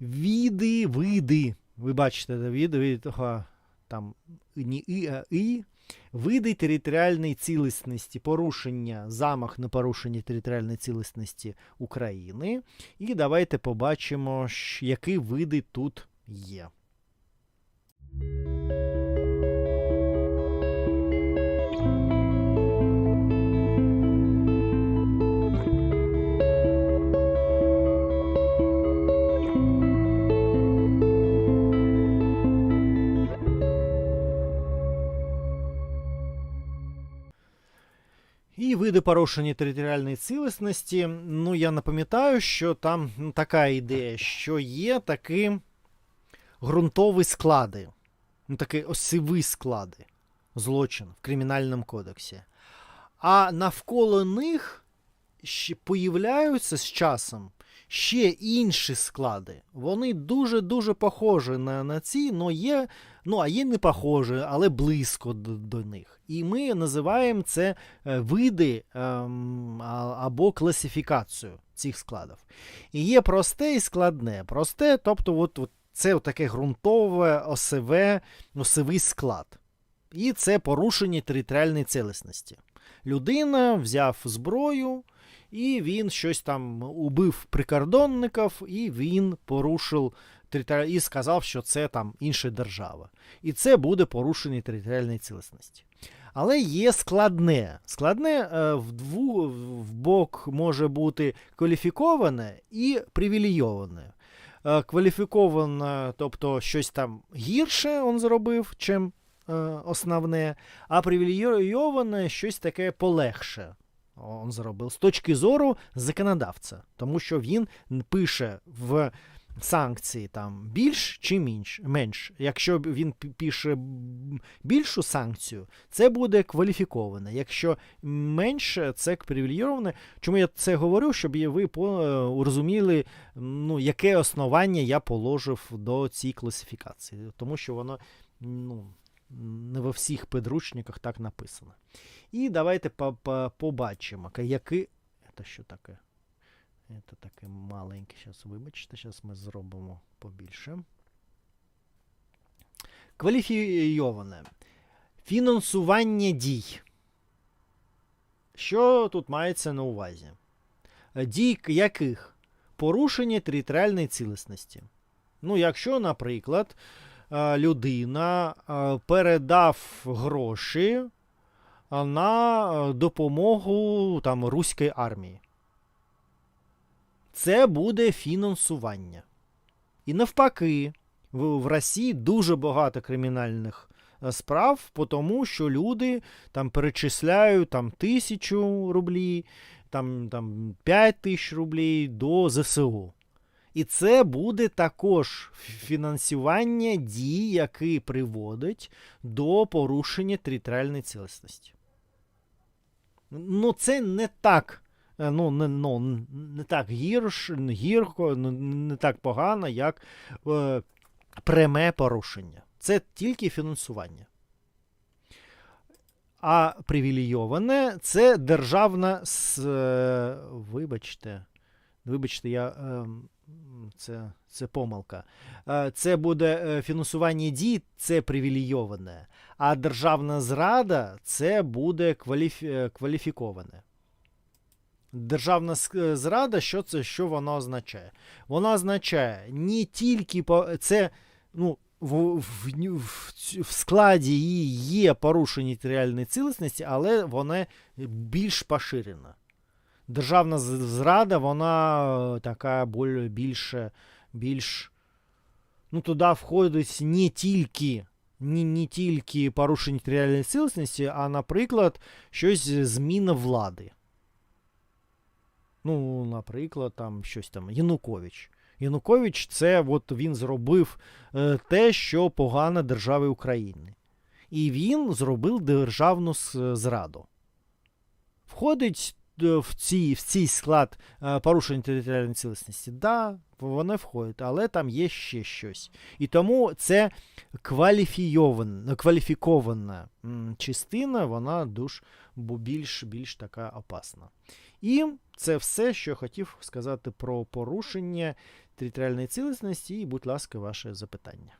Віди, види. Ви бачите, віди, від, там не і, а і. Види територіальної цілісності, порушення, замах на порушення територіальної цілісності України. І давайте побачимо, які види тут є. Види порушення територіальної цілісності. Ну, я напам'ятаю, що там така ідея, що є такі ґрунтові склади, ну, такі осіві склади злочин в Кримінальному кодексі. А навколо них ще з часом ще інші склади. Вони дуже-дуже похожі на, на ці, но є, ну, а є не похожі, але близько до, до них. І ми називаємо це е, види ем, або класифікацію цих складів. І є просте і складне. Просте, тобто, от, от це таке ґрунтове, осеве, осевий склад. І це порушення територіальної цілісності. Людина взяв зброю, і він щось там убив прикордонників, і він порушив і сказав, що це там інша держава. І це буде порушення територіальної цілісності. Але є складне. Складне е, в, дву, в бок може бути кваліфіковане і привілейоване. Е, кваліфіковане, тобто щось там гірше він зробив, чим е, основне, а привілейоване щось таке полегше. Он зробив з точки зору законодавця, тому що він пише в санкції там більш чи менш. менш. Якщо він пише більшу санкцію, це буде кваліфіковане. Якщо менше, це привілейоване. Чому я це говорю? Щоб ви е, розуміли, ну, яке основання я положив до цієї класифікації. Тому що воно ну, не во всіх підручниках так написано. І давайте по- по- побачимо, які. Це що таке? Це таке маленьке. Зараз вибачте, зараз ми зробимо побільше. Кваліфійоване. Фінансування дій. Що тут мається на увазі? Дій яких? Порушення територіальної цілісності. Ну, якщо, наприклад, людина е, передав гроші на е, допомогу там, руської армії. Це буде фінансування. І навпаки, в, в Росії дуже багато кримінальних е, справ, тому що люди там перечисляють там, тисячу рублів, там, там 5 тисяч рублів до ЗСУ. І це буде також фінансування дій, які приводять до порушення територіальної цілісності. Ну, це не так. е, Ну, не, ну, не так гірш, гірко, ну, не так погано, як е, пряме порушення. Це тільки фінансування. А привілейоване це державна. с- е, Вибачте. Вибачте, я. е, Це, це помилка. Е, Це буде е, фінансування дій, це привілейоване. А державна зрада це буде кваліфі... е, кваліфіковане. Державна зрада, що це що воно означає? Воно означає не тільки по це, ну, в, в, в, в складі її є порушення територіальної цілісності, але вона більш поширена. Державна зрада, вона е, така боль- більше, більш. Ну, туди входить не тільки, не, не тільки порушення територіальної цілісності, а, наприклад, щось зміна влади. Ну, наприклад, там щось там Янукович. Янукович це от він зробив е, те, що погано державі України. І він зробив державну зраду. Входить е, в цей, в цей склад е, порушення територіальної цілісності? Да, вони входять, але там є ще щось. І тому це кваліфійована, кваліфікована частина, вона бо більш, більш така опасна. І це все, що я хотів сказати про порушення територіальної цілісності, і, будь ласка, ваше запитання.